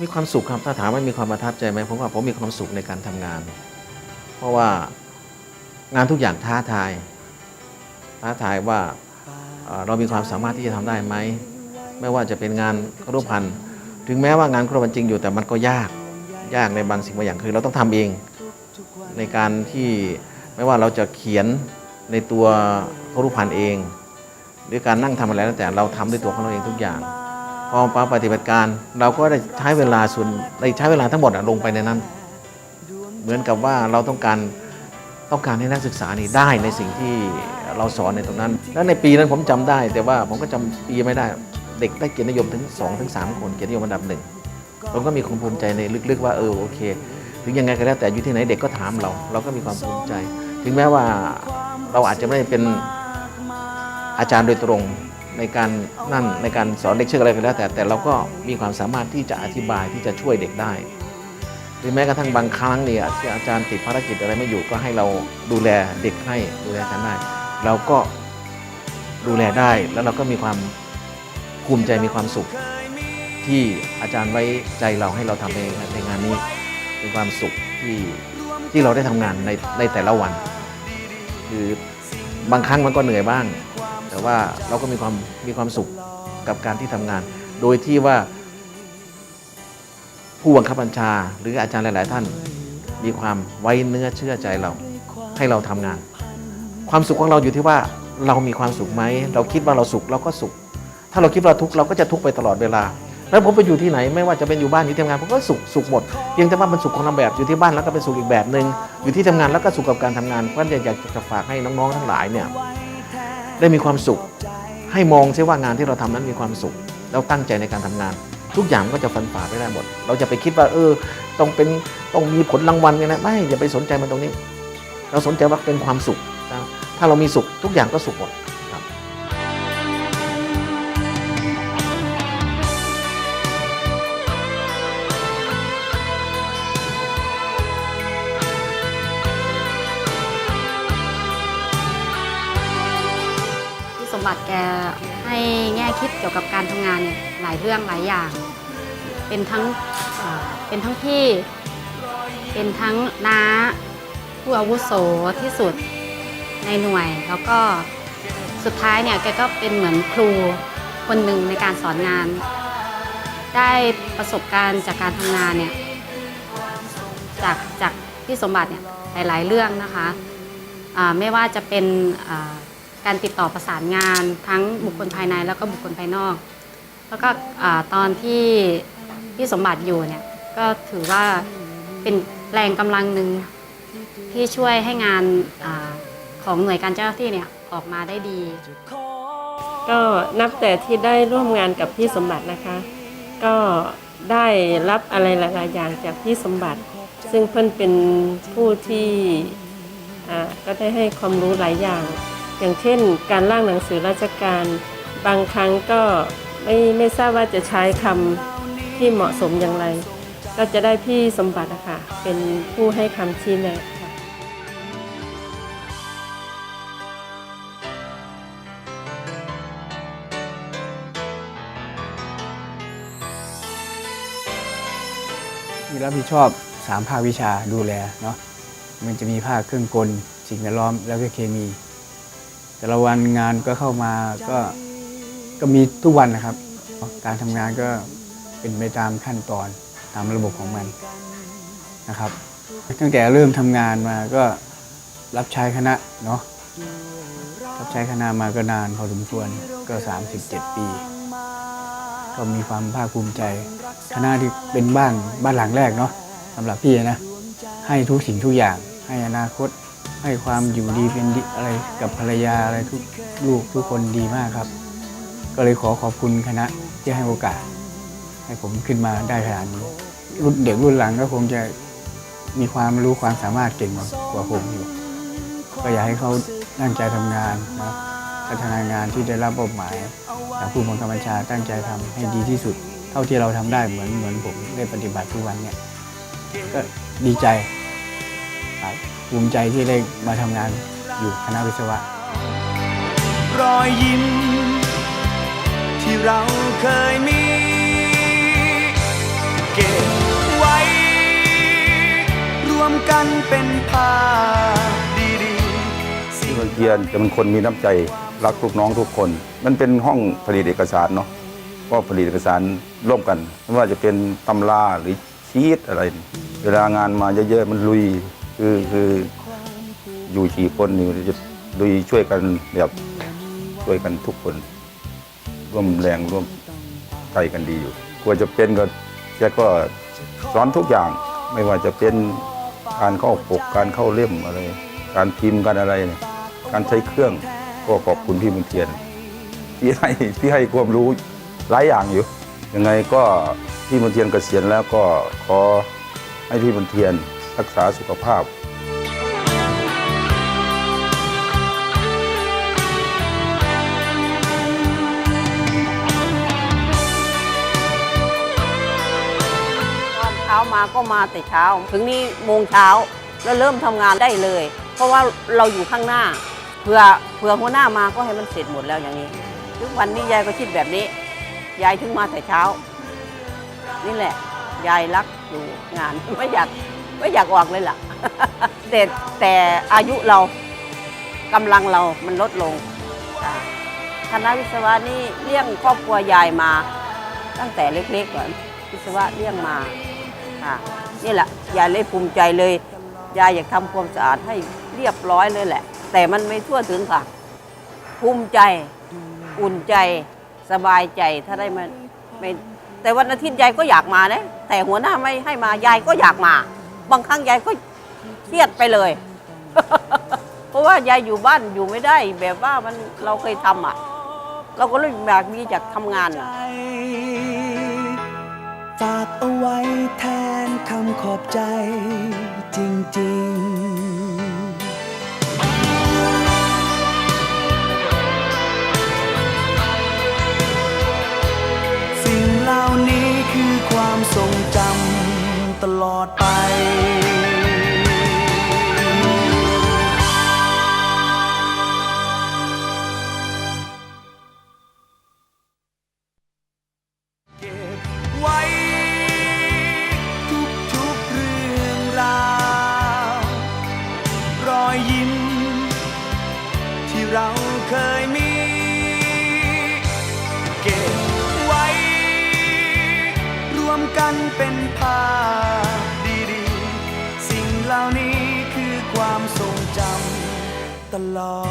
มีความสุขครับถ้าถามว่ามีความประทับใจไหมผมว่าผมมีความสุขในการทำงาน เพราะว่างานทุกอย่างท้าทายท้าทายว่าเรามีความสามารถที่จะทำได้ไหมไม่ว่าจะเป็นงานครุพันธ์ถึงแม้ว่างานครุพันธ์จริงอยู่แต่มันก็ยากยากในบางสิ่งบางอย่างคือ เราต้องทำเองในการที่ไม่ว่าเราจะเขียนในตัวครุพันธ์เอง หรือการนั่งทำอะไรแล้วแต่เราทำด้วยตัวของเราเองทุกอย่าง พอมาปฏิบัติการ เราก็ได้ใช้เวลาส่วนได้ใช้เวลาทั้งหมดลงไปในนั้น เหมือนกับว่าเราต้องการต้องการให้นักศึกษานี่ได้ในสิ่งที่เราสอนในตรงนั้น แล้วในปีนั้นผมจำได้ แต่ว่าผมก็จำปีไม่ได้ เด็กได้เกียรตินิยมถึง2อถึงสคนเกียรตินิยมอันดับหนึ่งผมก็มีความภูมิใจในลึกๆว่าเออโอเค ถึงยังไงก็แล้วแต่อยู่ที่ไหนเด็กก็ถามเรา เราก็มีความภูมิใจ ถึงแม้ว่าเราอาจจะไม่ได้เป็นอาจารย์โดยตรง ในการนั่นในการสอนเลคเชอร์อะไรก็แล้ว แต่แต่เราก็มีความสามารถที่จะอธิบายที่จะช่วยเด็กได้ หรือแม้กระทั่งบางครั้งเนี่ยที่อาจารย์ติดภารกิจอะไรไม่อยู่ก็ให้เราดูแลเด็กให้ดูแลกันได้ เราก็ดูแลได้แล้วเราก็มีความภูมิใจมีความสุข ที่อาจารย์ไว้ใจเราให้เราทำในในงานนี้เป็นความสุขที่ที่เราได้ทำงานในในแต่ละวัน คือบางครั้งมันก็เหนื่อยบ้าง แต่ว่าเราก็มีความมีความสุขกับการที่ทำงาน โดยที่ว่าผู้บังคับบัญชา หรืออาจารย์หลาย ๆ ท่าน มีความไว้เนื้อเชื่อใจเราให้เราทำงาน ความสุขของเราอยู่ที่ว่าเรามีความสุขไหมเราคิดว่าเราสุขเราก็สุข ถ้าเราคิดว่าทุกข์เราก็จะทุกข์ไปตลอดเวลาแล้วผมไปอยู่ที่ไหนไม่ว่าจะเป็นอยู่บ้านหรือทำงานผมก็สุขสุขหมดเพียงแต่ว่ามันสุขคนละแบบอยู่ที่บ้านแล้วก็เป็นสุขอีกแบบหนึ่งอยู่ที่ทำงานแล้วก็สุขกับการทำงานเพราะฉะนั้นอยากจะฝากให้น้องๆทั้งหลายเนี่ย ได้มีความสุข ให้มองซิว่างานที่เราทำนั้นมีความสุข แล้วตั้งใจในการทำงาน ทุกอย่างก็จะฟันฝ่าไปได้หมด เราจะไปคิดว่า เออ ต้องเป็นต้องมีผลรางวัลเนี่ยนะไม่อย่าไปสนใจมันตรงนี้ เราสนใจว่าเป็นความสุขนะถ้าเรามีสุขทุกอย่างก็สุขหมด สมบัติแกให้แง่คิดเกี่ยวกับการทำงานเนี่ยหลายเรื่องหลายอย่าง เป็นทั้งเอ่อเป็นทั้งพี่ เป็นทั้งน้าผู้อาวุโสที่สุดในหน่วย แล้วก็สุดท้ายเนี่ยแกก็เป็นเหมือนครูคนหนึ่งในการสอนงาน ได้ประสบการณ์จากการทำงานเนี่ย จากจากพี่สมบัติเนี่ยหลาย ๆ เรื่องนะคะอ่าไม่ว่าจะเป็นอ่า การติดต่อประสานงานทั้งบุคคลภายในแล้วก็บุคคลภายนอก แล้วก็ตอนที่พี่สมบัติอยู่เนี่ยก็ถือว่าเป็นแรงกำลังหนึ่งที่ช่วยให้งานอของหน่วยการเจ้าหน้าที่เนี่ยออกมาได้ดี ก็นับแต่ที่ได้ร่วมงานกับพี่สมบัตินะคะ ก็ได้รับอะไรหลาย ๆ อย่างจากพี่สมบัติ ซึ่งเพิ่อนเป็นผู้ที่อ่าก็ได้ให้ความรู้หลายอย่าง อย่างเช่น การร่างหนังสือราชการ บางครั้งก็ไม่ไม่ทราบว่าจะใช้คำที่เหมาะสมอย่างไร ก็จะได้พี่สมบัตินะคะเป็นผู้ให้คำชี้แนะค่ะมีรับผิดชอบสามภาควิชาดูแลเนาะมันจะมีภาคเครื่องกลสิ่งแวดล้อมแล้วก็เคมี แต่ละวันงานก็เข้ามาก็ก็มีทุกวันนะครับ การทำงานก็เป็นไปตามขั้นตอนตามระบบของมันนะครับ ตั้งแต่เริ่มทำงานมาก็รับใช้คณะเนาะรับใช้คณะมาก็นานพอสมควรก็ 37 ปี ก็มีความภาคภูมิใจ คณะที่เป็นบ้านบ้านหลังแรกเนาะสำหรับพี่นะ ให้ทุกสิ่งทุกอย่างให้อนาคต ให้ความอยู่ดีเป็นดีอะไรกับภรรยาอะไรทุกลูกทุกคนดีมากครับ ก็เลยขอขอบคุณคณะที่ให้โอกาส ให้ผมขึ้นมาได้ขนาดนี้รุ่นเด็กรุ่นหลังก็คงจะมีความรู้ความสามารถเก่งกว่าผมอยู่ ก็อยากให้เขาตั้งใจทำงานนะพัฒนางานที่ได้รับมอบหมายจากผู้บังคับบัญชาตั้งใจทำให้ดีที่สุด เท่าที่เราทำได้เหมือนเหมือนผมได้ปฏิบัติทุกวันเนี่ยก็ดีใจครับ ภูมิใจที่ได้มาทำงานอยู่คณะวิศวะ รอยยิ้มที่เราเคยมี เก็บรวมกันเป็นภาพดีๆพี่มนเทียนจะเป็นคนมีน้ำใจรักลูกน้องทุกคน มันเป็นห้องผลิตเอกสารเนาะก็ผลิตเอกสารร่วมกันไม่ว่าจะเป็นตำราหรือชีตอะไร เวลางานมาเยอะๆมันลุย คือคืออยู่สี่คนนี่จะลุยช่วยกันแบบช่วยกันทุกคน ร่วมแรงร่วมใจกันดีอยู่กลัวจะเป็นก็แกก็สอนทุกอย่างไม่ว่าจะเป็นการเข้าปกการเข้าเล่มอะไร การพิมพ์การอะไรเนี่ยการใช้เครื่องก็ขอบคุณพี่มนเทียนที่ให้ที่ให้ความรู้หลายอย่างอยู่ยังไงก็พี่มนเทียนเกษียณแล้วก็ขอให้พี่มนเทียน รักษาสุขภาพเช้ามาก็มาแต่เช้า ถึงนี่โมงเช้าแล้วเริ่มทำงานได้เลย เพราะว่าเราอยู่ข้างหน้าเผื่อเผื่อหัวหน้ามาก็ให้มันเสร็จหมดแล้วอย่างนี้ ทุกวันนี้ยายก็คิดแบบนี้ ยายถึงมาแต่เช้า นี่แหละ ยายรักอยู่งานไม่อยาก ไม่อยากออกเลยล่ะ แต่แต่อายุเรากำลังเรามันลดลงคณะวิศวะนี่เลี้ยงครอบครัวยายมา ตั้งแต่เล็กๆก่อนวิศวะเลี้ยงมาค่ะนี่แหละยายเลยภูมิใจเลยยายอยากทำความสะอาดให้เรียบร้อยเลยแหละ แต่มันไม่ทั่วถึงค่ะ ภูมิใจอุ่นใจสบายใจถ้าได้มาไม่แต่วันอาทิตย์ยายก็อยากมานะแต่หัวหน้าไม่ให้มายายก็อยากมา บางครั้งยายก็เครียดไปเลย เพราะว่ายายอยู่บ้านอยู่ไม่ได้ แบบว่ามันเราเคยทำอะ เราก็เลยอยากมีจากทำงานอะ ฝากเอาไว้แทนคำขอบใจจริงๆ สิ่งเหล่านี้คือความทรงจำ ตลอดไปเก็บไว้ทุกๆเรื่องราวรอยยิ้มที่เราเคยมี เก็บไว้ รวมกันเป็นภาพ the.